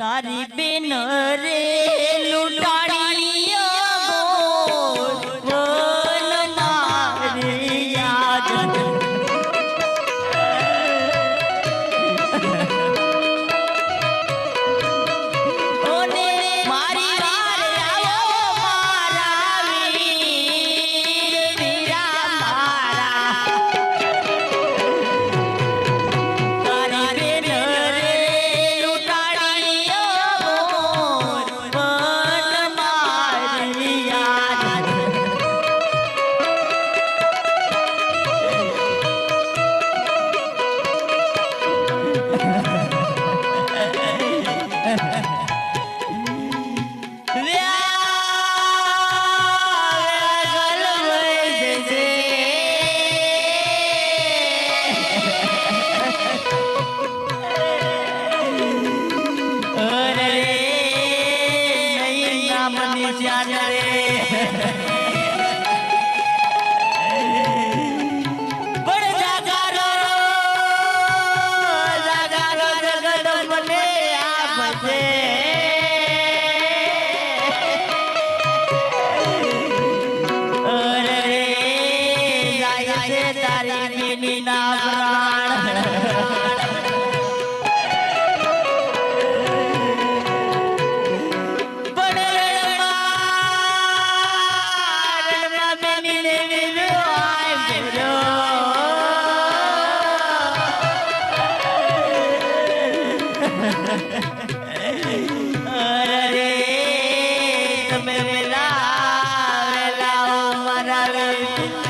তারি বেন রে লুটাড়ি Thank you.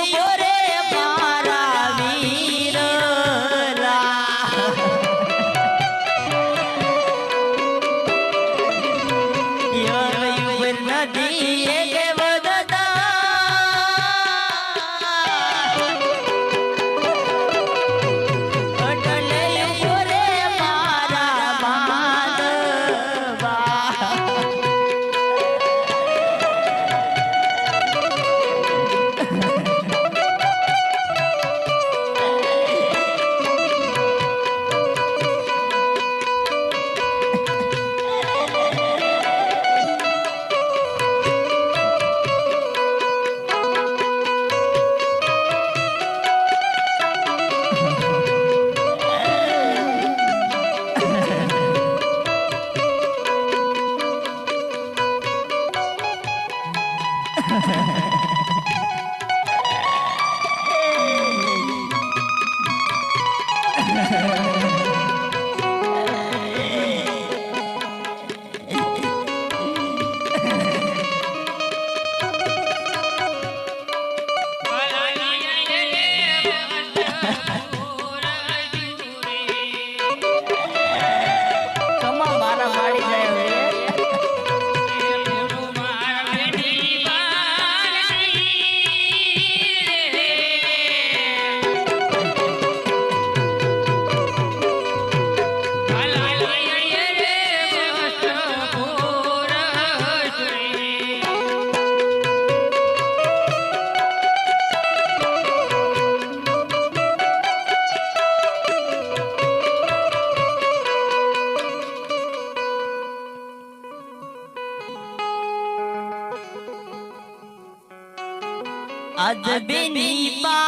eu morei. अदबे निभा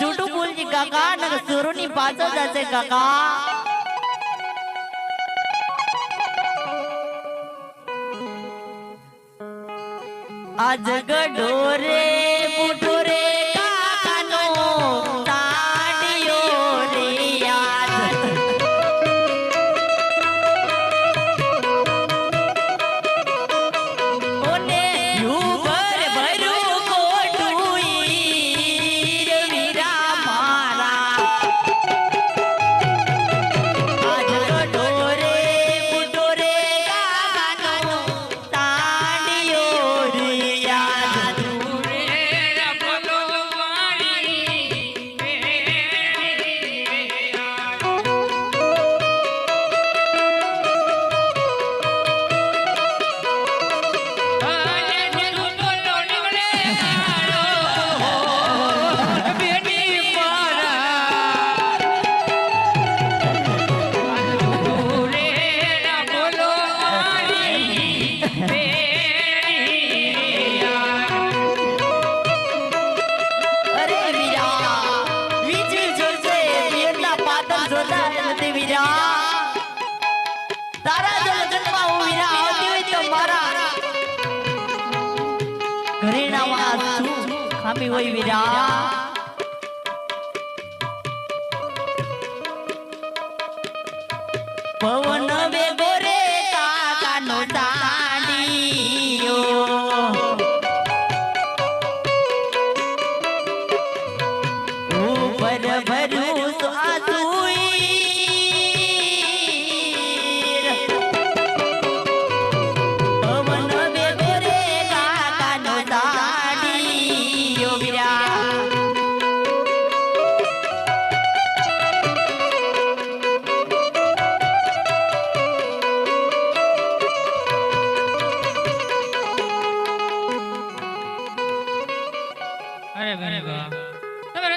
જૂઠું બોલજી કાકા નક સુરુ ની પાછળ જશે કાકા. આ જગ ડોરે ઘરેણામાં શું ખામી હોય વિરા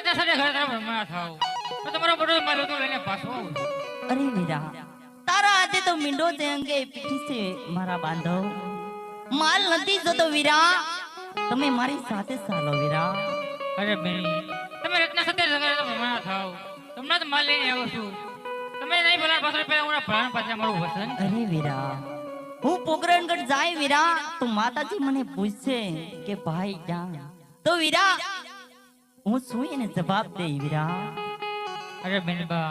તમે રજા ઘરે તરફ રમવા થાવ. તો તમારો બધો મારો તો લઈને પાછો આવું અરે વીરા તારા હાથે તો મીંડો તે અંગે પીઠી છે મારા બાંધવ. માલ નથી જતો વીરા. તમે મારી સાથે ચાલો વીરા. અરે બેન તમે રત્ના સાથે ઘરે તો રમવા થાવ. તમને જ માલ લઈને આવો છું. તમે નહીં ભલા પાછળ પહેલા હું પ્રાણ પાસે મારું વસન. અરે વીરા હું પોકરણગઢ જાય વીરા તો માતાજી મને પૂછશે કે ભાઈ ક્યાં? તો વીરા હું શું એને જવાબ દે વીરા અરે બેનબા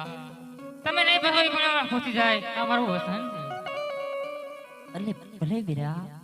તમે નહીં ભગવી પણ ખુશી જાય અમારું વસન છે. અરે ભલે વીરા